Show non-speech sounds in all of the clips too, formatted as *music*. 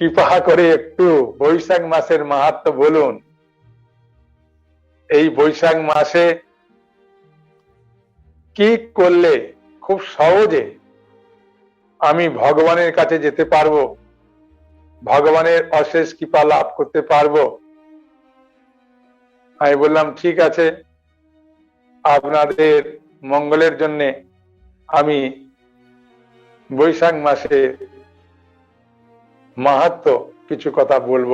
কৃপা করে একটু বৈশাখ মাসের মাহাত্ম বলুন। এই বৈশাখ মাসে কি করলে খুব সহজে আমি ভগবানের কাছে যেতে পারব? ভগবানের অশেষ কৃপা লাভ করতে পারব? আমি বললাম, ঠিক আছে। আপনাদের মঙ্গলের জন্যে আমি বৈশাখ মাসে মাহাত্ম কিছু কথা বলব।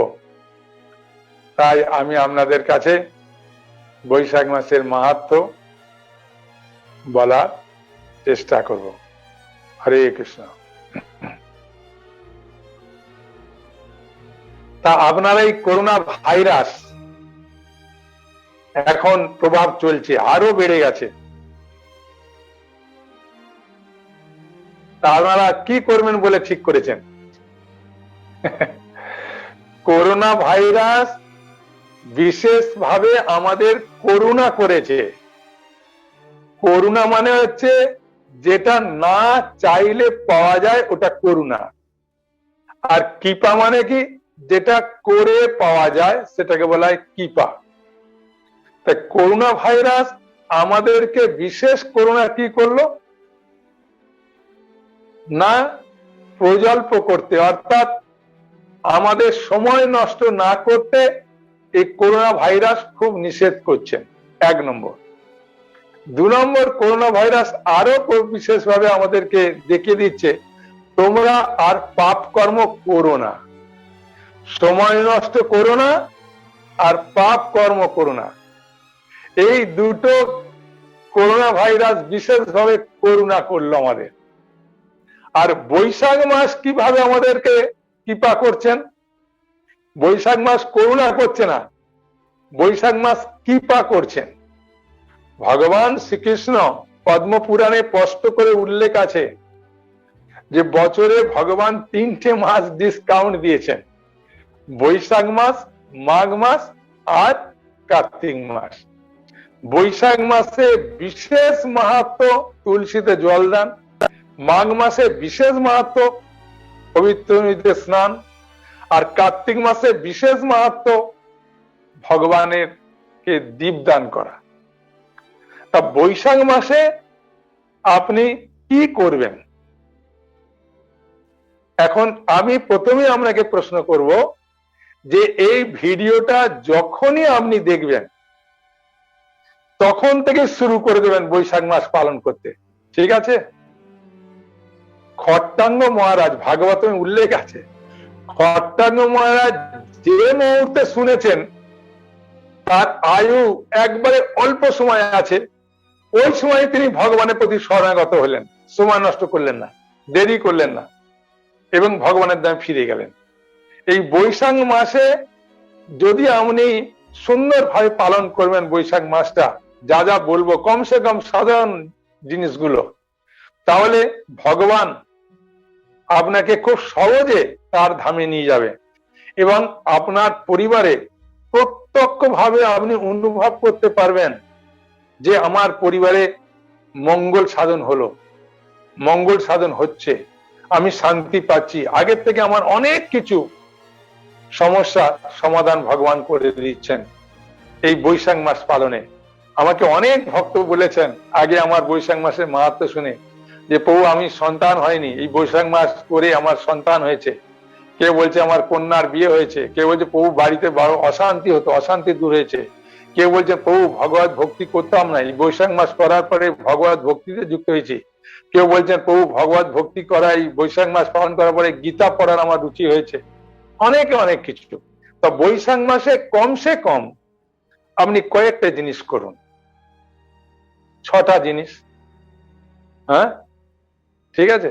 তাই আমি আপনাদের কাছে বৈশাখ মাসের মাহাত্ম বলার চেষ্টা করব। হরে কৃষ্ণ। তা আপনার এই করোনা ভাইরাস এখন প্রভাব চলছে, আরও বেড়ে গেছে। তা আপনারা কি করবেন বলে ঠিক করেছেন? করোনা ভাইরাস বিশেষভাবে আমাদের করুণা করেছে। করুণা মানে হচ্ছে যেটা না চাইলে পাওয়া যায় ওটা করুণা। আর কৃপা মানে কি? যেটা করে পাওয়া যায় সেটাকে বলা হয় কৃপা। তাই করোনা ভাইরাস আমাদেরকে বিশেষ করোনা কি করল? না প্রজল্প করতে। অর্থাৎ আমাদের সময় নষ্ট না করতে এই করোনা ভাইরাস খুব নিষেধ করছেন এক নম্বর। দু নম্বর করোনা ভাইরাস আরও বিশেষভাবে আমাদেরকে দেখিয়ে দিচ্ছে, তোমরা আর পাপ কর্ম করো না। সময় নষ্ট করো না আর পাপ কর্ম করো না। এই দুটো করোনা ভাইরাস বিশেষভাবে করুণা করল আমাদের। আর বৈশাখ মাস কীভাবে আমাদেরকে কৃপা করছেন। বৈশাখ মাস করুণা করছে না, বৈশাখ মাস কৃপা করছেন। ভগবান শ্রীকৃষ্ণ পদ্মপুরাণে স্পষ্ট করে উল্লেখ আছে যে, বছরে ভগবান তিনটে মাস ডিসকাউন্ট দিয়েছেন। বৈশাখ মাস, মাঘ মাস আর কার্তিক মাস। বৈশাখ মাসে বিশেষ মাহাত্ম তুলসীতে জলদান মাঘ মাসে বিশেষ মাহাত্ম পবিত্র নদীতে স্নান আর কার্তিক মাসে বিশেষ মাহাত্ম ভগবানের কে দীপদান করা। তা বৈশাখ মাসে আপনি কি করবেন? এখন আমি প্রথমে আপনাকে প্রশ্ন করব যে এই ভিডিওটা যখনই আপনি দেখবেন, তখন থেকে শুরু করে দেবেন বৈশাখ মাস পালন করতে। ঠিক আছে? খট্টাঙ্গ মহারাজ ভাগবতমে উল্লেখ আছে। খট্টাঙ্গ মহারাজ যে মুহূর্তে শুনেছেন, তার আয়ু একবারে অল্প সময় আছে, ওই সময় তিনি ভগবানের প্রতি শরণাগত হলেন। সময় নষ্ট করলেন না, দেরি করলেন না, এবং ভগবানের দামে ফিরে গেলেন। এই বৈশাখ মাসে যদি আপনি সুন্দরভাবে পালন করবেন বৈশাখ মাসটা, যা যা বলব, কমসে কম সাধারণ জিনিসগুলো, তাহলে ভগবান আপনাকে খুব সহজে তার ধামে নিয়ে যাবে। এবং আপনার পরিবারে প্রত্যক্ষ ভাবে আপনি অনুভব করতে পারবেন যে আমার পরিবারে মঙ্গল সাধন হলো। মঙ্গল সাধন হচ্ছে। আমি শান্তি পাচ্ছি। আগের থেকে আমার অনেক কিছু সমস্যা সমাধান ভগবান করে দিচ্ছেন এই বৈশাখ মাস পালনে। আমাকে অনেক ভক্ত বলেছেন, আগে আমার বৈশাখ মাসের মাহাত্ম শুনে যে প্রভু, আমি সন্তান হয়নি। এই বৈশাখ মাস করে আমার সন্তান হয়েছে। কে বলছে আমার কন্যার বিয়ে হয়েছে। কে বলছে প্রভু বাড়িতে বড় অশান্তি হতো, অশান্তি দূর হয়েছে। কেউ বলছে প্রভু, ভগবত ভক্তি করতাম না। এই বৈশাখ মাস করার পরে ভগবত ভক্তিতে যুক্ত হয়েছি। কেউ বলছেন প্রভু, ভগবত ভক্তি করা, এই বৈশাখ মাস পালন করার পরে গীতা পড়ার আমার রুচি হয়েছে। অনেকে, অনেক কিছু। তো বৈশাখ মাসে কমসে কম আপনি কয়েকটা জিনিস করুন। ছটা জিনিস। হ্যাঁ? ঠিক আছে?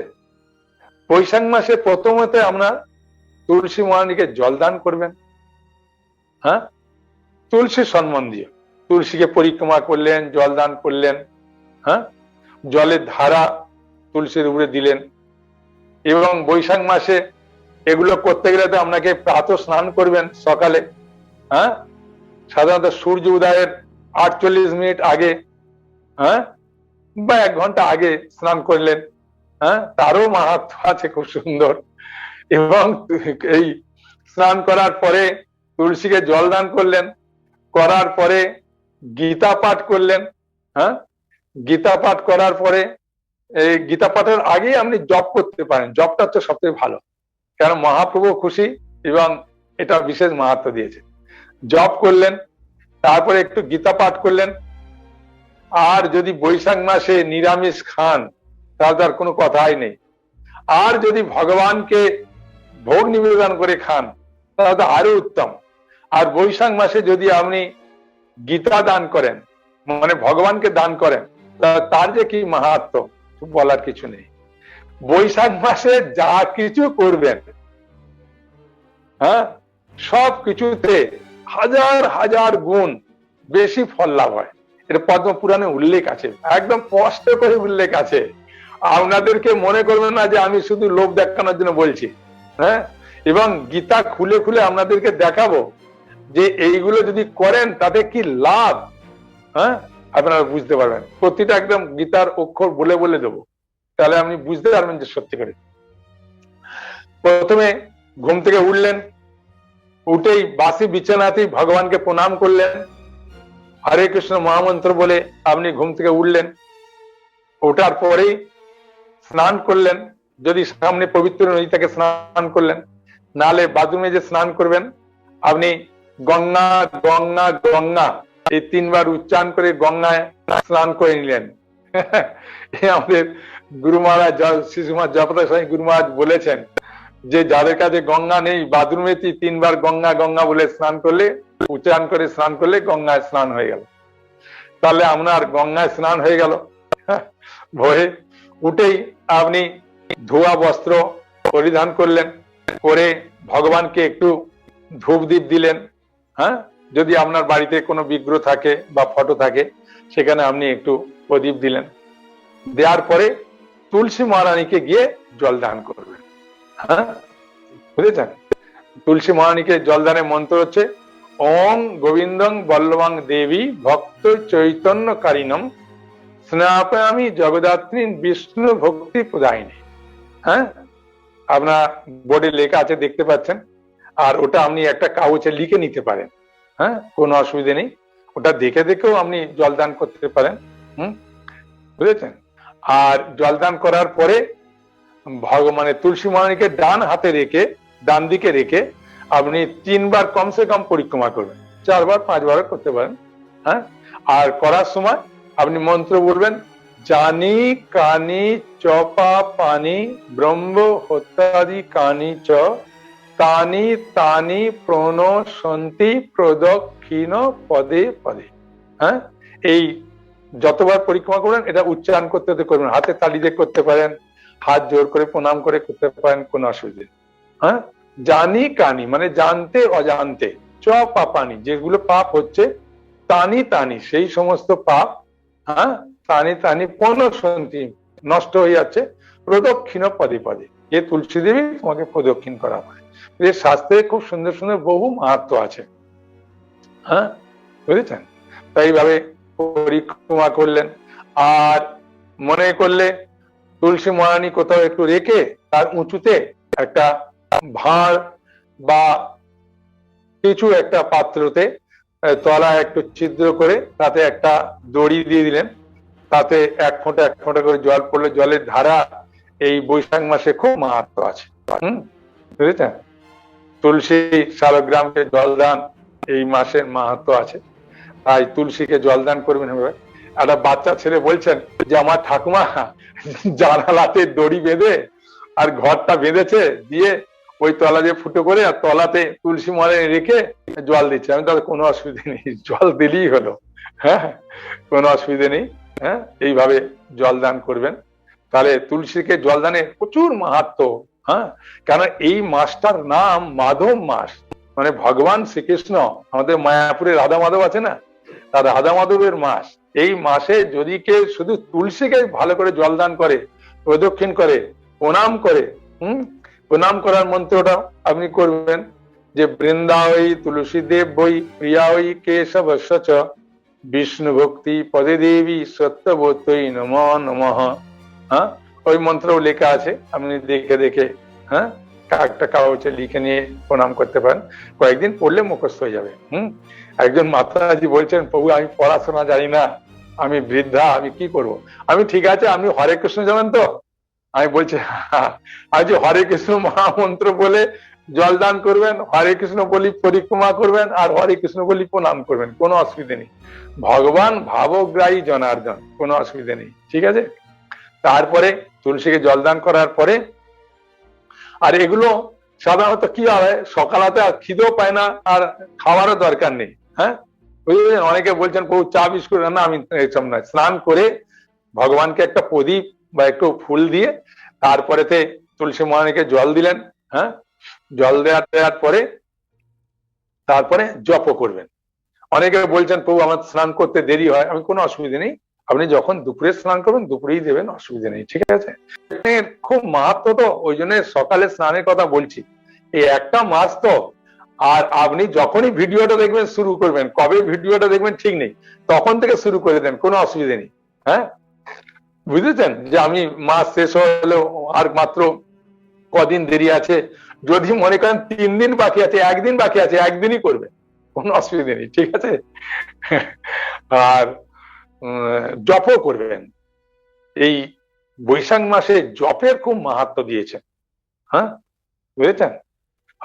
বৈশাখ মাসে প্রথমত আমরা তুলসী মহারানীকে জলদান করবেন। হ্যাঁ? তুলসী সম্মান দিয়ে। তুলসীকে পরিক্রমা করলেন জলদান করলেন হ্যাঁ? জলের ধারা তুলসীর উপরে দিলেন। এবং বৈশাখ মাসে এগুলো করতে গেলে তো আপনাকে প্রাত স্নান করবেন সকালে হ্যাঁ? সাধারণত সূর্য উদয়ের আটচল্লিশ মিনিট আগে হ্যাঁ? বা এক ঘণ্টা আগে স্নান করলেন। হ্যাঁ? তারও মাহাত্ম আছে খুব সুন্দর। এবং এই স্নান করার পরে তুলসীকে জল দান করলেন, করার পরে গীতা পাঠ করলেন হ্যাঁ? গীতা পাঠ করার পরে এই গীতা পাঠের আগেই আপনি জপ করতে পারেন। জপটা তো সবচেয়ে ভালো। কারণ মহাপ্রভু খুশি এবং এটা বিশেষ মাহাত্ম দিয়েছে। জপ করলেন, তারপরে একটু গীতা পাঠ করলেন। আর যদি বৈশাখ মাসে নিরামিষ খান তাহলে তার কোনো কথাই নেই। আর যদি ভগবানকে ভোগ নিবেদন করে খান, তাহলে তো আরও উত্তম। আর বৈশাখ মাসে যদি আপনি গীতা দান করেন মানে ভগবানকে দান করেন তার যে কি মাহাত্ম বলার কিছু নেই। বৈশাখ মাসে যা কিছু করবেন হ্যাঁ সব কিছুতে হাজার হাজার গুণ বেশি ফল লাভ হয়। এটা পদ্ম পুরাণে উল্লেখ আছে, একদম স্পষ্ট করে উল্লেখ আছে। আপনাদেরকে মনে করবেন না যে আমি শুধু লোভ দেখানোর জন্য বলছি হ্যাঁ? এবং গীতা খুলে খুলে আপনাদেরকে দেখাবো যে এইগুলো যদি করেন, তাতে কি লাভ? হ্যাঁ? আপনারা বুঝতে পারবেন। প্রতিটা একদম গীতার অক্ষর বলে বলে দেবো। তাহলে আপনি বুঝতে পারবেন যে সত্যি করে। প্রথমে ঘুম থেকে উঠলেন, উঠেই বাসি বিছানাতেই ভগবানকে প্রণাম করলেন। হরে কৃষ্ণ মহামন্ত্র বলে আপনি ঘুম থেকে উঠলেন। ওঠার পরেই স্নান করলেন, যদি সামনে পবিত্র নদী থেকে স্নান করলেন, নালে বাথরুমে যে স্নান করবেন, আপনি গঙ্গা গঙ্গা গঙ্গা, এই তিনবার উচ্চারণ করে গঙ্গায় স্নান করে নিলেন। আমাদের গুরু মহারাজ শিশু মহারাজ জগন্নাথ স্বামী গুরু মহারাজ বলেছেন যে, যাদের কাছে গঙ্গা নেই, বাথরুমে তিনবার গঙ্গা গঙ্গা বলে স্নান করলে, উচ্চারণ করে স্নান করলে গঙ্গায় স্নান হয়ে গেল। তাহলে আপনার গঙ্গায় স্নান হয়ে গেল। ভোরে উঠেই আপনি ধোয়া বস্ত্র পরিধান করলেন করে ভগবানকে একটু ধূপ দ্বীপ দিলেন হ্যাঁ? যদি আপনার বাড়িতে কোনো বিগ্রহ থাকে বা ফটো থাকে, সেখানে আপনি একটু প্রদীপ দিলেন। দেওয়ার পরে তুলসী মহারানীকে গিয়ে জল দান করবেন হ্যাঁ? বুঝেছেন? তুলসী মহারানীকে জলদানের মন্ত্র হচ্ছে, ওং গোবিন্দং বল্লভাং দেবী ভক্ত চৈতন্য স্নাপয়ামি জগদাত্রী বিষ্ণু ভক্তি প্রদায়িনী। হ্যাঁ? আপনার বোর্ডে লেখা আছে, দেখতে পাচ্ছেন? আর ওটা আপনি একটা কাগজে লিখে নিতে পারেন। হ্যাঁ? কোনো অসুবিধা নেই। ওটা দেখে দেখেও আপনি জলদান করতে পারেন। হুম? বুঝেছেন? আর জলদান করার পরে ভগবানের তুলসী মহারানীকে ডান হাতে রেখে, ডান দিকে রেখে আপনি তিনবার কমসে কম পরিক্রমা করবেন। চারবার পাঁচবার করতে পারেন। হ্যাঁ? আর করার সময় আপনি মন্ত্র বলবেন, জানি, কানি, চপা, পানি, ব্রহ্ম, হত্যাদি, কানি, চ, তানি তানি প্রণশন্তি প্রদক্ষিণ পদে পদে। হ্যাঁ? এই যতবার পরিক্রমা করবেন, এটা উচ্চারণ করতে করতে করবেন। হাতে তালি দিয়ে করতে পারেন, হাত জোর করে, প্রণাম করে করতে পারেন, কোনো অসুবিধা। হ্যাঁ? জানি, কানি মানে জানতে, অজান্তে। চ পাপানি যেগুলো পাপ হচ্ছে, তানি তানি, সেই সমস্ত পাপ হ্যাঁ তানি তানি পনসন্তি নষ্ট যাচ্ছে। প্রদক্ষিণ পদে পদে। এ তুলসী দেবী তোমাকে প্রদক্ষিণ করা হয়। এর শাস্ত্রে খুব সুন্দর সুন্দর বহু মাহাত্ম আছে। হ্যাঁ বুঝেছেন? তাই এইভাবে পরিক্রমা করলেন। আর মনে করলে তুলসী মহারানী কোথাও একটু রেখে তার উঁচুতে একটা ভাঁড় বা কিছু একটা পাত্রতে তলায় একটু ছিদ্র করে তাতে একটা দড়ি দিয়ে দিলেন। তাতে এক ফোঁটা এক ফোঁটা করে জল পড়লে। জলের ধারা এই বৈশাখ মাসে খুব মাহাত্ম আছে। হুম? বুঝেছেন? তুলসী শালগ্রামকে জলদান এই মাসের মাহাত্ম আছে। তাই তুলসীকে জলদান করবেন এভাবে একটা বাচ্চা ছেলে বলছেন যে, আমার ঠাকুমা, জানালাতে দড়ি বেঁধে আর ঘরটা বেঁধেছে, দিয়ে ওই তলা দিয়ে ফুটো করে আর তলাতে তুলসী মরে রেখে জল দিচ্ছে। আমি তাহলে কোনো অসুবিধা নেই। জল দিলেই হলো। হ্যাঁ? কোনো অসুবিধা নেই। হ্যাঁ? এইভাবে জল দান করবেন। তাহলে তুলসীকে জলদানের প্রচুর মাহাত্ম। হ্যাঁ? কেন এই মাসটার নাম মাধব মাস। মানে ভগবান শ্রীকৃষ্ণ, আমাদের মায়াপুরে রাধা মাধব আছে না? তার রাধা মাধবের মাস। এই মাসে যদি কেউ শুধু তুলসীকে ভালো করে জল দান করে, প্রদক্ষিণ করে, প্রণাম করে, হুম? প্রণাম করার মন্ত্রটা আপনি করবেন যে বৃন্দাবই তুলসী দেব বই প্রিয়া ওই কেশব চ বিষ্ণু ভক্তি পদে দেবী সত্যবতই নম নম। হ্যাঁ? ওই মন্ত্রও লেখা আছে, আপনি দেখে দেখে হ্যাঁ? একটা কাগজে লিখে নিয়ে প্রণাম করতে পারেন। কয়েকদিন পড়লে মুখস্থ হয়ে যাবে, হুম? একজন মাতাজি বলছেন, প্রভু, আমি পড়াশোনা জানি না, আমি বৃদ্ধা, আমি কি করব? আমি, ঠিক আছে আমি হরে কৃষ্ণ জানেন তো? আমি বলছি। আজ হরে কৃষ্ণ মহামন্ত্র বলে জলদান করবেন, হরে কৃষ্ণ বলি পরিক্রমা করবেন, আর হরে কৃষ্ণ বলি প্রণাম করবেন। কোনো অসুবিধে নেই। ভগবান ভাবগ্রাহী জনার্দন, কোনো অসুবিধে নেই। ঠিক আছে? তারপরে তুলসীকে জলদান করার পরে, আর এগুলো সাধারণত কি হয়, সকালাতে আর খিদেও পায় না, আর খাওয়ারও দরকার নেই হ্যাঁ? বুঝলেন অনেকে বলছেন প্রভু চা, বিস্কুট না আমি এসব না স্নান করে ভগবানকে একটা প্রদীপ বা একটু ফুল দিয়ে তারপরেতে তুলসী মহারানীকে জল দিলেন হ্যাঁ? জল দেওয়ার দেওয়ার পরে তারপরে জপ করবেন। অনেকে বলছেন, প্রভু, আমার স্নান করতে দেরি হয়, আমি কোনো অসুবিধা নেই। আপনি যখন দুপুরে স্নান করবেন, দুপুরেই দেবেন, অসুবিধা নেই, ঠিক আছে? খুব মাহাত্ম তো, ওই জন্য সকালে স্নানের কথা বলছি। এই একটা মাস তো, আর আপনি যখনই ভিডিওটা দেখবেন, শুরু করবেন, কবে ভিডিওটা দেখবেন, ঠিক নেই। তখন থেকে শুরু করে দেন, কোনো অসুবিধা নেই হ্যাঁ? বুঝেছেন? যে আমি মাস শেষ হলেও আর মাত্র কদিন দেরি আছে। যদি মনে করেন তিন দিন বাকি আছে, একদিন বাকি আছে, একদিনই করবে। কোনো অসুবিধা নেই, ঠিক আছে? আর জপও করবেন। এই বৈশাখ মাসে জপের খুব মাহাত্ম দিয়েছেন। হ্যাঁ? বুঝেছেন?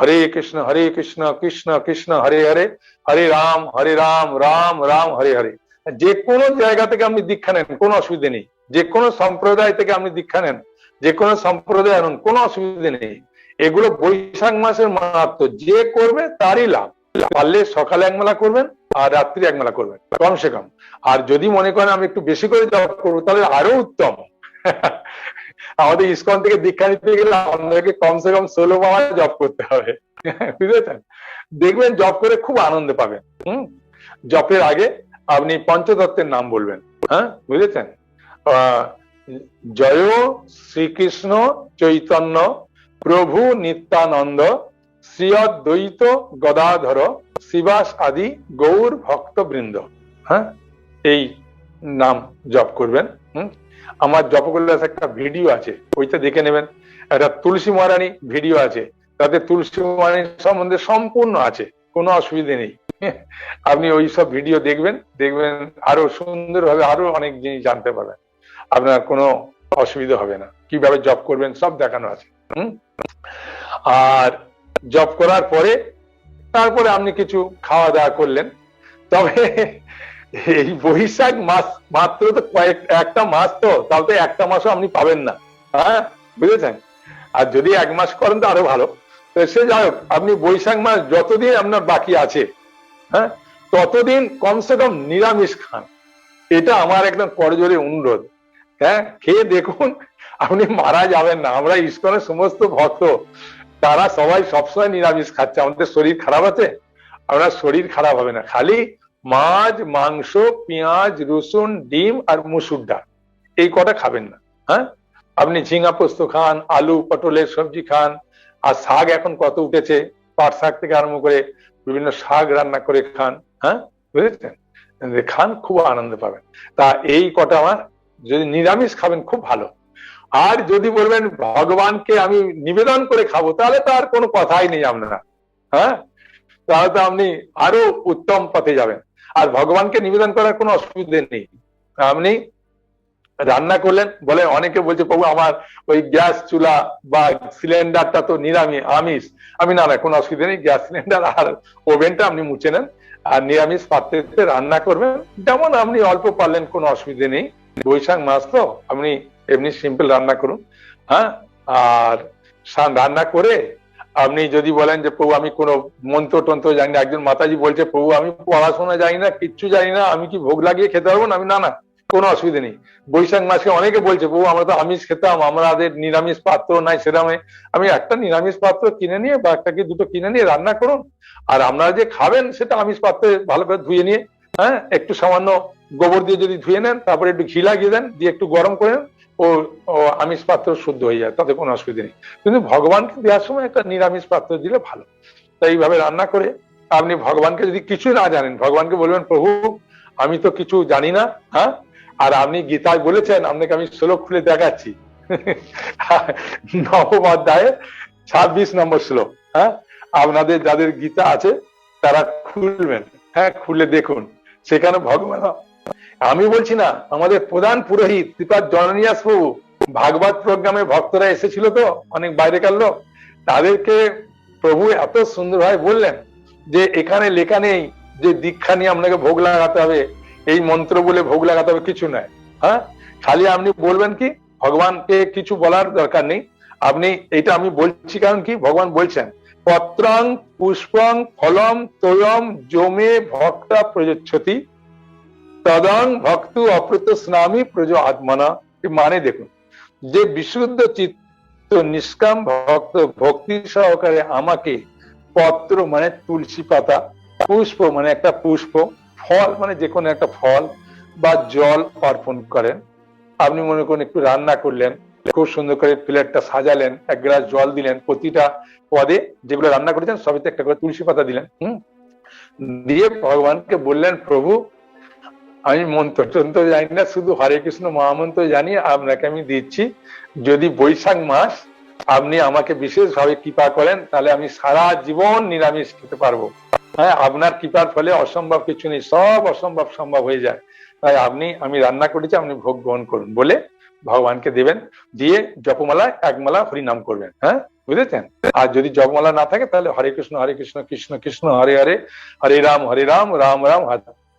হরে কৃষ্ণ হরে কৃষ্ণ কৃষ্ণ কৃষ্ণ, হরে হরে হরে রাম হরে রাম রাম রাম, হরে হরে। যে কোনো জায়গা থেকে আপনি দীক্ষা নেন, কোনো অসুবিধে নেই। যে কোনো সম্প্রদায় থেকে আপনি দীক্ষা নেন যে কোনো সম্প্রদায় আনুন, কোনো অসুবিধে নেই। এগুলো বৈশাখ মাসের মাহাত্ম যে করবে তারই লাভ। পারলে সকালে এক মেলা করবেন, আর রাত্রি এক মেলা করবেন কমসে কম। আর যদি মনে করেন আমি একটু বেশি করে জব করব, তাহলে আরও উত্তম। *laughs* আমাদের ইসকন থেকে দীক্ষা নিতে গেলে আমাদেরকে কমসে কম ষোলো মাস জব করতে হবে। *laughs* বুঝেছেন? দেখবেন জব করে খুব আনন্দ পাবেন। হম? জপের আগে আপনি পঞ্চতত্ত্বের নাম বলবেন। হ্যাঁ বুঝেছেন? জয় শ্রীকৃষ্ণ চৈতন্য প্রভু নিত্যানন্দ শ্রী দ্বৈত গদাধর শিবাস আদি গৌর ভক্ত বৃন্দ হ্যাঁ এই নাম জপ করবেন। হুম, আমার জপকল্লাস একটা ভিডিও আছে, ওইটা দেখে নেবেন। একটা তুলসী মহারানী ভিডিও আছে, তাতে তুলসী মহারানী সম্বন্ধে সম্পূর্ণ আছে। কোনো অসুবিধে নেই। আপনি ওই সব ভিডিও দেখবেন দেখবেন আরও সুন্দরভাবে আরও অনেক জিনিস জানতে পারবেন। আপনার কোনো অসুবিধা হবে না। কীভাবে জব করবেন সব দেখানো আছে। আর জব করার পরে, তারপরে আপনি কিছু খাওয়া দাওয়া করলেন। তবে এই বৈশাখ মাস মাত্র তো কয়েক, একটা মাস তো তাও তো একটা মাসও আপনি পাবেন না। হ্যাঁ? বুঝেছেন? আর যদি এক মাস করেন তো আরও ভালো। সে যাই হোক, আপনি বৈশাখ মাস যতদিন আপনার বাকি আছে হ্যাঁ ততদিন কমসে কম নিরামিষ খান। এটা আমার একদম করজোরে অনুরোধ। হ্যাঁ খেয়ে দেখুন, আপনি মারা যাবেন না। আমরা ইস্কনের সমস্ত ভক্ত, তারা সবাই সবসময় নিরামিষ খাচ্ছে। আমাদের শরীর খারাপ আছে? আপনার শরীর খারাপ হবে না। খালি মাছ, মাংস, পেঁয়াজ, রসুন, ডিম আর মুসুর ডাল, এই কটা খাবেন না। হ্যাঁ আপনি ঝিঙা পোস্ত খান, আলু, পটলের সবজি খান আর শাক এখন কত উঠেছে? পাট শাক থেকে আরম্ভ করে বিভিন্ন শাক রান্না করে খান হ্যাঁ? বুঝেছেন? খান, খুব আনন্দ পাবেন। তা এই কটা আমার যদি নিরামিষ খাবেন, খুব ভালো। আর যদি বলবেন, ভগবানকে আমি নিবেদন করে খাব, তাহলে তো আর কোনো কথাই নেই আপনারা হ্যাঁ? তাহলে তো আপনি আরও উত্তম পথে যাবেন। আর ভগবানকে নিবেদন করার কোনো অসুবিধে নেই। আপনি রান্না করলেন, বলে অনেকে বলছে, প্রভু, আমার ওই গ্যাস চুলা বা সিলিন্ডারটা তো নিরামিষ আমিষ। আমি, না না, কোনো অসুবিধা নেই, গ্যাস সিলিন্ডার আর ওভেনটা আপনি মুছে নেন আর নিরামিষ পাত্রে রান্না করবেন। যেমন আপনি অল্প পারলেন, কোনো অসুবিধা নেই। বৈশাখ মাস তো, আপনি এমনি সিম্পল রান্না করুন হ্যাঁ? আর রান্না করে আপনি যদি বলেন যে, প্রভু, আমি কোনো মন্ত্র টন্ত্র জানি না। একজন মাতাজি বলছে, প্রভু, আমি পড়াশোনা জানি না, কিচ্ছু জানি না, আমি কি ভোগ লাগিয়ে খেতে পারব? না, আমি, না না কোনো অসুবিধা নেই। বৈশাখ মাসে অনেকে বলছে প্রভু আমরা তো আমিষ খেতাম আমাদের নিরামিষ পাত্র নাই সেরকম আমি একটা নিরামিষ পাত্র কিনে নিয়ে বা একটা কি দুটো কিনে নিয়ে রান্না করুন, আর আপনারা যে খাবেন সেটা আমিষ পাত্রে ভালো করে ধুয়ে নিয়ে হ্যাঁ একটু সামান্য গোবর দিয়ে যদি ধুয়ে নেন, তারপরে একটু ঘি লাগিয়ে দেন, দিয়ে একটু গরম করে ও আমিষ পাত্র শুদ্ধ হয়ে যায়, তাতে কোনো অসুবিধা নেই। কিন্তু ভগবানকে দেওয়ার সময় একটা নিরামিষ পাত্র দিলে ভালো। তাই এইভাবে রান্না করে আপনি ভগবানকে যদি কিছু না জানেন, ভগবানকে বলবেন, প্রভু, আমি তো কিছু জানি না হ্যাঁ আর আপনি গীতায় বলেছেন, আপনাকে আমি শ্লোক খুলে দেখাচ্ছি। নবম অধ্যায়ে ছাব্বিশ নম্বর শ্লোক হ্যাঁ? আপনাদের যাদের গীতা আছে, তারা খুলবেন। হ্যাঁ খুলে দেখুন। সেখানে ভগবান আমি বলছি না, আমাদের প্রধান পুরোহিত শ্রীপাদ জননিয়াস প্রভু ভাগবত প্রোগ্রামে ভক্তরা এসেছিল তো, অনেক বাইরেকার লোক। তাদেরকে প্রভু এত সুন্দরভাবে বললেন যে, এখানে লেখা নেই যে, দীক্ষা নিয়ে আপনাকে ভোগ লাগাতে হবে। এই মন্ত্র বলে ভোগ লাগাতে হবে, কিছু নয়। হ্যাঁ? খালি আপনি বলবেন কি, ভগবানকে কিছু বলার দরকার নেই। আপনি এটা আমি বলছি, কারণ কি? ভগবান বলছেন, পত্রং, পুষ্পং, ফলম তোয়ম জমে ভক্তা প্রযোচ্ছতি, তদং ভক্ত অপ্রত স্নামী প্রজ আত্মনা। মানে দেখুন, যে বিশুদ্ধ চিত্ত নিষ্কাম ভক্ত ভক্তি সহকারে আমাকে পত্র মানে তুলসী পাতা, পুষ্প মানে একটা পুষ্প ফল মানে যে কোনো একটা ফল বা জল অর্পণ করেন। আপনি মনে করুন একটু রান্না করলেন, খুব সুন্দর করে প্লেটটা সাজালেন, এক গ্লাস জল দিলেন, প্রতিটা পদে যেগুলো রান্না করেছেন সবেতে একটা করে তুলসী পাতা দিলেন, হুম? দিয়ে ভগবানকে বললেন, প্রভু, আমি মন্ত্র টন্ত্র জানি না, শুধু হরে কৃষ্ণ মহামন্ত্র জানি, আপনাকে আমি দিচ্ছি। যদি বৈশাখ মাস আপনি আমাকে বিশেষভাবে কৃপা করেন, তাহলে আমি সারা জীবন নিরামিষ খেতে পারব। হ্যাঁ আপনার কৃপার ফলে অসম্ভব কিছু নেই, সব অসম্ভব সম্ভব হয়ে যায়। তাই আপনি, আমি রান্না করেছি, আপনি ভোগ গ্রহণ করুন বলে ভগবানকে দেবেন, দিয়ে জপমালা, একমালা হরিনাম করবেন হ্যাঁ? বুঝেছেন? আর যদি জপমালা না থাকে, তাহলে হরে কৃষ্ণ হরে কৃষ্ণ কৃষ্ণ কৃষ্ণ, হরে হরে হরে রাম হরে রাম রাম রাম,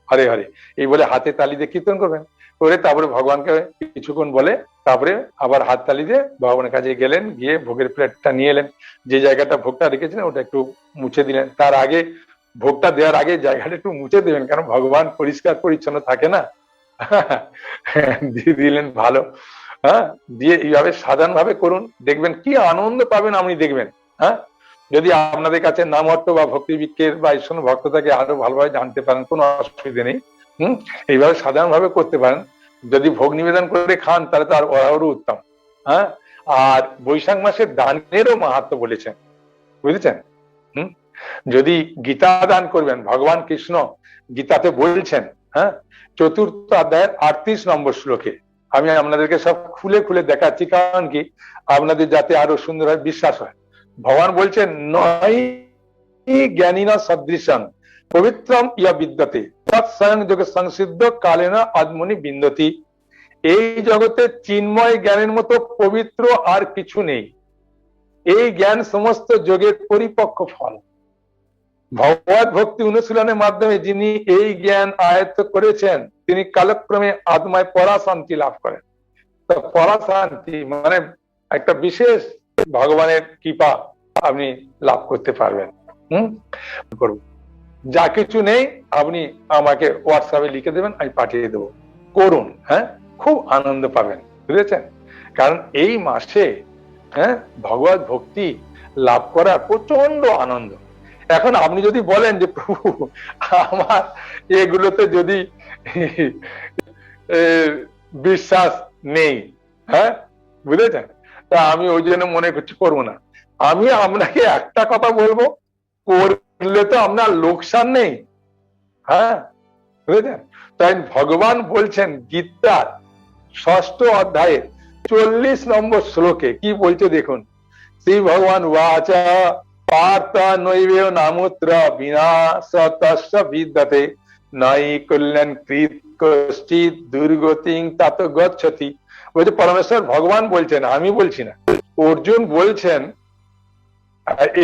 হরে হরে এই বলে হাতে তালি দিয়ে কীর্তন করবেন। করে তারপরে ভগবানকে কিছুক্ষণ বলে তারপরে আবার হাত তালি দিয়ে ভগবানের কাছে গেলেন, গিয়ে ভোগের প্লেটটা নিয়ে এলেন। যে জায়গাটা ভোগটা রেখেছিলেন, ওটা একটু মুছে দিলেন। তার আগে ভোগটা দেওয়ার আগে জায়গাটা একটু মুছে দেবেন, কারণ ভগবান পরিষ্কার পরিচ্ছন্ন থাকে না। দিয়ে দিলেন ভালো। হ্যাঁ? দিয়ে এইভাবে সাধারণ ভাবে করুন, দেখবেন কি আনন্দ পাবেন আপনি দেখবেন। হ্যাঁ? যদি আপনাদের কাছে নাম অর্থ বা ভক্তি বিক্ষের বা ঈশ্বর ভক্ত থাকে আরও ভালোভাবে জানতে পারেন, কোনো অসুবিধা নেই। হম? এইভাবে সাধারণ ভাবে করতে পারেন। যদি ভোগ নিবেদন করে খান, তাহলে তো আর উত্তম। হ্যাঁ? আর বৈশাখ মাসের দানেরও মাহাত্ম বলেছেন। বুঝেছেন? হম? যদি গীতা দান করবেন, ভগবান কৃষ্ণ গীতাতে বলছেন হ্যাঁ চতুর্থ অধ্যায়ের আটত্রিশ নম্বর শ্লোকে, আমি আপনাদেরকে সব খুলে খুলে দেখাচ্ছি, কারণ কি আপনাদের যাতে আরও সুন্দর হয় বিশ্বাস হয়। ভগবান বলছেন নয় জ্ঞানী না সদৃশন, পবিত্রম ইয়া বিদ্যতে তৎস্বয়ং যোগে সংসিদ্ধ কালেনা আদমনি বিন্দতি। এই জগতে চিন্ময় জ্ঞানের মতো পবিত্র আর কিছু নেই। এই জ্ঞান সমস্ত যোগের পরিপক্ক ফল। ভগবত ভক্তি অনুশীলনের মাধ্যমে যিনি এই জ্ঞান আয়ত্ত করেছেন, তিনি কালক্রমে আত্মায় পরাশান্তি লাভ করেন। তো পরাশান্তি মানে একটা বিশেষ ভগবানের কৃপা আপনি লাভ করতে পারবেন। হম? করব যা কিছু নেই, আপনি আমাকে হোয়াটসঅ্যাপে লিখে দেবেন, আমি পাঠিয়ে দেবো। করুন হ্যাঁ? খুব আনন্দ পাবেন, বুঝেছেন? কারণ এই মাসে হ্যাঁ? ভগবত ভক্তি লাভ করার প্রচণ্ড আনন্দ। এখন আপনি যদি বলেন যে, প্রভু, আমার এগুলোতে যদি বিশ্বাস নেই। হ্যাঁ? বুঝেছেন? তা আমি ওই জন্য মনে করছি, করব না। আমি আপনাকে একটা কথা বলব, করলে তো আপনার লোকসান নেই। হ্যাঁ? বুঝেছেন? তাই ভগবান বলছেন, গীতার ষষ্ঠ অধ্যায়ে চল্লিশ নম্বর শ্লোকে কি বলছে দেখুন, শ্রী ভগবান ওয়াচা পার্থ নৈবেয় নামুত্র বিনাশতস্য বিদ্যতে নাই কল্যাণ কৃত কশ্চিত দুর্গতিং তাত গচ্ছতি বলছে পরমেশ্বর ভগবান বলছেন আমি বলছি না অর্জুন বলছেন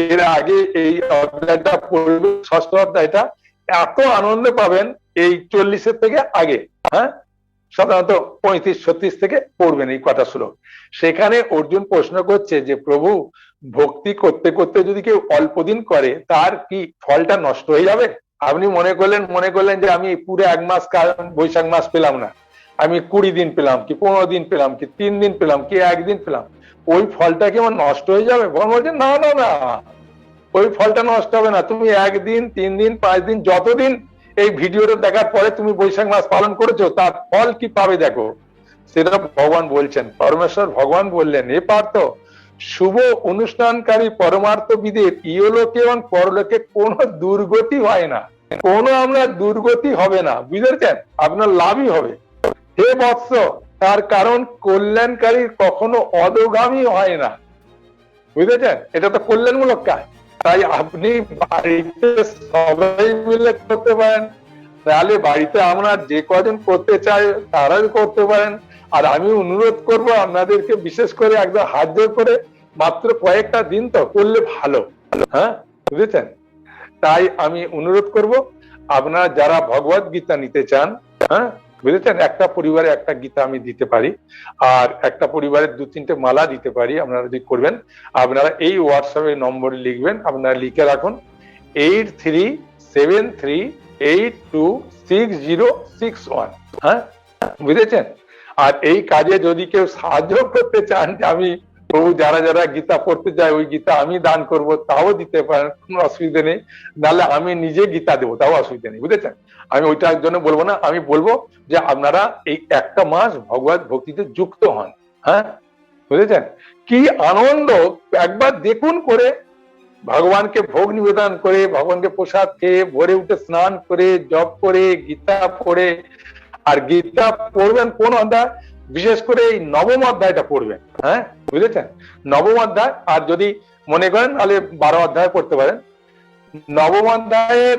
এর আগে এই অধ্যায়টা পড়বে ষষ্ঠ অধ্যায়টা এত আনন্দ পাবেন এই চল্লিশের থেকে আগে হ্যাঁ সাধারণত পঁয়ত্রিশ ছত্রিশ থেকে পড়বেন এই কটা শ্লোক সেখানে অর্জুন প্রশ্ন করছে যে, প্রভু ভক্তি করতে করতে যদি কেউ অল্প দিন করে, তার কি ফলটা নষ্ট হয়ে যাবে? আপনি মনে করলেন মনে করলেন যে আমি পুরো এক মাস বৈশাখ মাস পেলাম না। আমি কুড়ি দিন পেলাম কি, পনেরো দিন পেলাম কি, তিন দিন পেলাম কি, একদিন পেলাম। ওই ফলটা কি আমার নষ্ট হয়ে যাবে? ভগবান বলছে না না না। ওই ফলটা নষ্ট হবে না। তুমি একদিন, তিন দিন, পাঁচ দিন, যতদিন এই ভিডিওটা দেখার পরে তুমি বৈশাখ মাস পালন করেছ, তার ফল কি পাবে দেখো? সেটা ভগবান বলছেন। পরমেশ্বর ভগবান বললেন, এ পার্থ শুভ অনুষ্ঠানকারী পরমার্থবিদের ইহলোকে এবং পরলোকে কোনো দুর্গতি হয় না। কোনো আমরা দুর্গতি হবে না, বুঝেছেন? আপনার লাভই হবে। হে বৎস, তার কারণ কল্যাণকারী কখনো অদগামী হয় না। বুঝেছেন? এটা তো কল্যাণমূলক কাজ। তাই আপনি বাড়িতে সবাই মিলে করতে পারেন। তাহলে বাড়িতে আমরা যে কজন করতে চাই, তারাই করতে পারেন। আর আমি অনুরোধ করব আপনাদেরকে বিশেষ করে একদম হাত জোর করে মাত্র কয়েকটা দিন তো করলে ভালো। হ্যাঁ বুঝেছেন? তাই আমি অনুরোধ করব, আপনারা যারা ভগবত গীতা নিতে চান হ্যাঁ বুঝেছেন? একটা পরিবারে একটা গীতা আমি দিতে পারি, আর একটা পরিবারের দু তিনটে মালা দিতে পারি, আপনারা যদি করবেন, আপনারা এই হোয়াটসঅ্যাপে নম্বর লিখবেন, আপনারা লিখে রাখুন eight three seven three eight two six zero six one হ্যাঁ? বুঝেছেন? আর এই কাজে যদি কেউ সাহায্য করতে চান আমি প্রভু যারা যারা গীতা পড়তে যায় ওই গীতা আমি দান করব, তাও দিতে পারেন, কোনো অসুবিধা নেই। নাহলে আমি নিজে গীতা দেবো, তাও অসুবিধা নেই, বুঝেছেন? আমি ওইটার জন্য বলব না, আমি বলব যে আপনারা এই একটা মাস ভগবত ভক্তিতে যুক্ত হন হ্যাঁ? বুঝেছেন? কি আনন্দ, একবার দেখুন করে ভগবানকে ভোগ নিবেদন করে, ভগবানকে প্রসাদ খেয়ে, ভোরে উঠে স্নান করে, জপ করে, গীতা পড়ে। আর গীতা পড়বেন কোন অধ্যায়? বিশেষ করে এই নবম অধ্যায়টা পড়বেন হ্যাঁ? বুঝেছেন? নবম অধ্যায়, আর যদি মনে করেন, তাহলে বারো অধ্যায় পড়তে পারেন। নবম অধ্যায়ের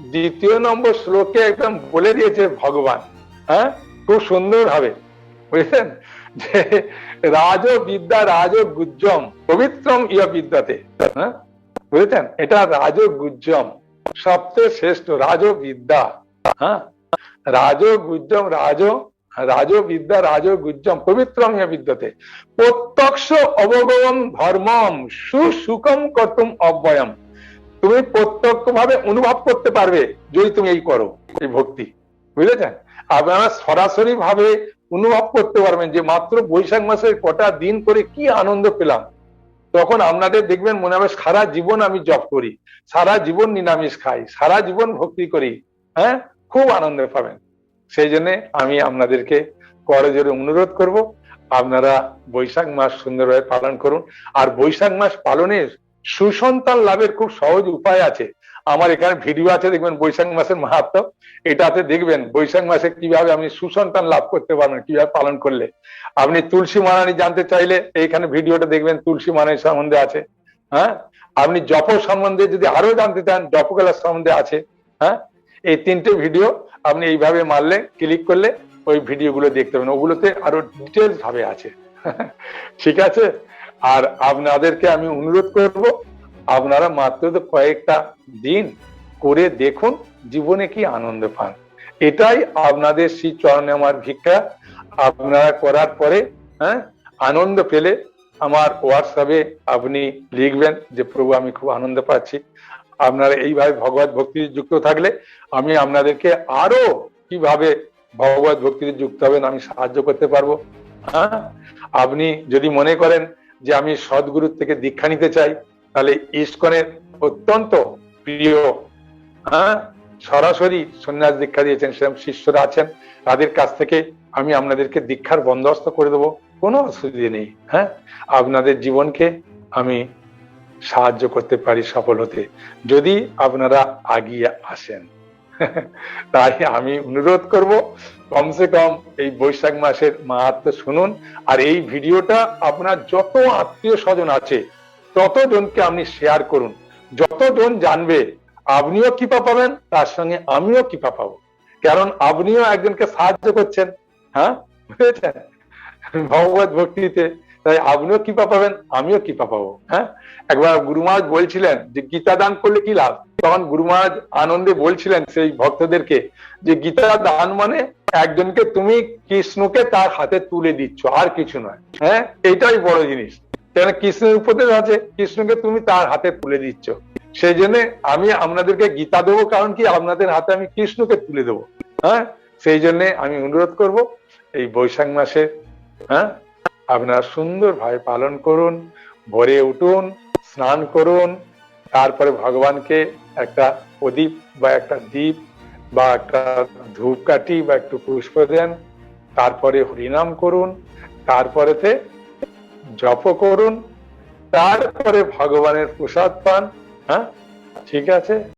দ্বিতীয় নম্বর শ্লোকে একদম বলে দিয়েছে ভগবান হ্যাঁ? খুব সুন্দর ভাবে বুঝেছেন? যে রাজ বিদ্যা রাজ গুজ্জম পবিত্রম ইয় বিদ্যাতে হ্যাঁ? বুঝেছেন? এটা রাজ গুজ্জম সবচেয়ে শ্রেষ্ঠ রাজ বিদ্যা হ্যাঁ? রাজ গুজ্জম রাজ রাজ বিদ্যা রাজ গুজ্জম বিদ্যাতে। প্রত্যক্ষ অবগম ধর্মম সুসুখম কর্তুম অব্যয়ম। তুমি প্রত্যক্ষ ভাবে অনুভব করতে পারবে যদি তুমি এই করো, এই ভক্তি। বুঝেছেন? আপনারা সরাসরি ভাবে অনুভব করতে পারবেন যে মাত্র বৈশাখ মাসের কটা দিন করে কি আনন্দ পেলাম। তখন আপনাদের দেখবেন মনে হবে সারা জীবন আমি জপ করি, সারা জীবন নিরামিষ খাই, সারা জীবন ভক্তি করি হ্যাঁ? খুব আনন্দ পাবেন। সেই জন্য আমি আপনাদেরকে করজোরে অনুরোধ করব, আপনারা বৈশাখ মাস সুন্দরভাবে পালন করুন। আর বৈশাখ মাস পালনের সুসন্তান লাভের খুব সহজ উপায় আছে। আমার এখানে ভিডিও আছে, দেখবেন বৈশাখ মাসের মাহাত্ম। এটাতে দেখবেন বৈশাখ মাসে কীভাবে আপনি সুসন্তান লাভ করতে পারবেন, কীভাবে পালন করলে। আপনি তুলসী মানানি জানতে চাইলে এইখানে ভিডিওটা দেখবেন, তুলসী মানানি সম্বন্ধে আছে। হ্যাঁ? আপনি জপ সম্বন্ধে যদি আরও জানতে চান জপকলার সম্বন্ধে আছে। হ্যাঁ? এই তিনটে ভিডিও আপনি এইভাবে মারলে ক্লিক করলে ওই ভিডিওগুলো দেখতে পাবেন। ওগুলোতে আরও ডিটেলস ভাবে আছে। *laughs* ঠিক আছে? আর আপনাদেরকে আমি অনুরোধ করব আপনারা মাত্র তো কয়েকটা দিন করে দেখুন, জীবনে কি আনন্দ পান। এটাই আপনাদের শ্রী চরণে আমার ভিক্ষা। আপনারা করার পরে হ্যাঁ আনন্দ পেলে আমার হোয়াটসঅ্যাপে আপনি লিখবেন যে, প্রভু, আমি খুব আনন্দ পাচ্ছি। আপনারা এইভাবে ভগবত ভক্তি যুক্ত থাকলে আমি আপনাদেরকে আরও কীভাবে ভগবত ভক্তিতে যুক্ত হবেন আমি সাহায্য করতে পারব। হ্যাঁ আপনি যদি মনে করেন যে, আমি সদ্গুরুর থেকে দীক্ষা নিতে চাই তাহলে ইস্কনের অত্যন্ত প্রিয় হ্যাঁ? সরাসরি সন্ন্যাস দীক্ষা দিয়েছেন, সেরকম শিষ্যরা আছেন। তাদের কাছ থেকে আমি আপনাদেরকে দীক্ষার বন্দোবস্ত করে দেবো। কোনো অসুবিধে নেই হ্যাঁ? আপনাদের জীবনকে আমি সাহায্য করতে পারি সফল হতে, যদি আপনারা আগিয়ে আসেন। *laughs* তাই আমি অনুরোধ করব, কমসে কম এই বৈশাখ মাসের মাহাত্ম শুনুন। আর এই ভিডিওটা আপনার যত আত্মীয় স্বজন আছে ততজনকে আপনি শেয়ার করুন। যতজন জানবে, আপনিও কৃপা পাবেন, তার সঙ্গে আমিও কৃপা পাবো। কারণ আপনিও একজনকে সাহায্য করছেন হ্যাঁ? বুঝেছেন? ভগবত ভক্তিতে। তাই আপনিও কৃপা পাবেন, আমিও কৃপা পাবো হ্যাঁ? একবার গুরু মহারাজ বলছিলেন যে, গীতা দান করলে কি লাভ? তখন গুরু মহারাজ আনন্দে বলছিলেন সেই ভক্তদেরকে যে, গীতা দান মানে একজনকে তুমি কৃষ্ণকে তার হাতে তুলে দিচ্ছ, আর কিছু নয় হ্যাঁ? এটাই বড় জিনিস। কেন কৃষ্ণের উপদেশ আছে, কৃষ্ণকে তুমি তার হাতে তুলে দিচ্ছ। সেই জন্য আমি আপনাদেরকে গীতা দেবো, কারণ কি আপনাদের হাতে আমি কৃষ্ণকে তুলে দেবো। হ্যাঁ? সেই জন্য আমি অনুরোধ করব, এই বৈশাখ মাসে হ্যাঁ? আপনারা সুন্দরভাবে পালন করুন, ভোরে উঠুন, স্নান করুন, তারপরে ভগবানকে একটা প্রদীপ বা একটা দ্বীপ বা একটা ধূপকাঠি বা একটু পুষ্প দেন, তারপরে হরিনাম করুন, তারপরেতে জপ করুন তারপরে ভগবানের প্রসাদ পান। হ্যাঁ? ঠিক আছে?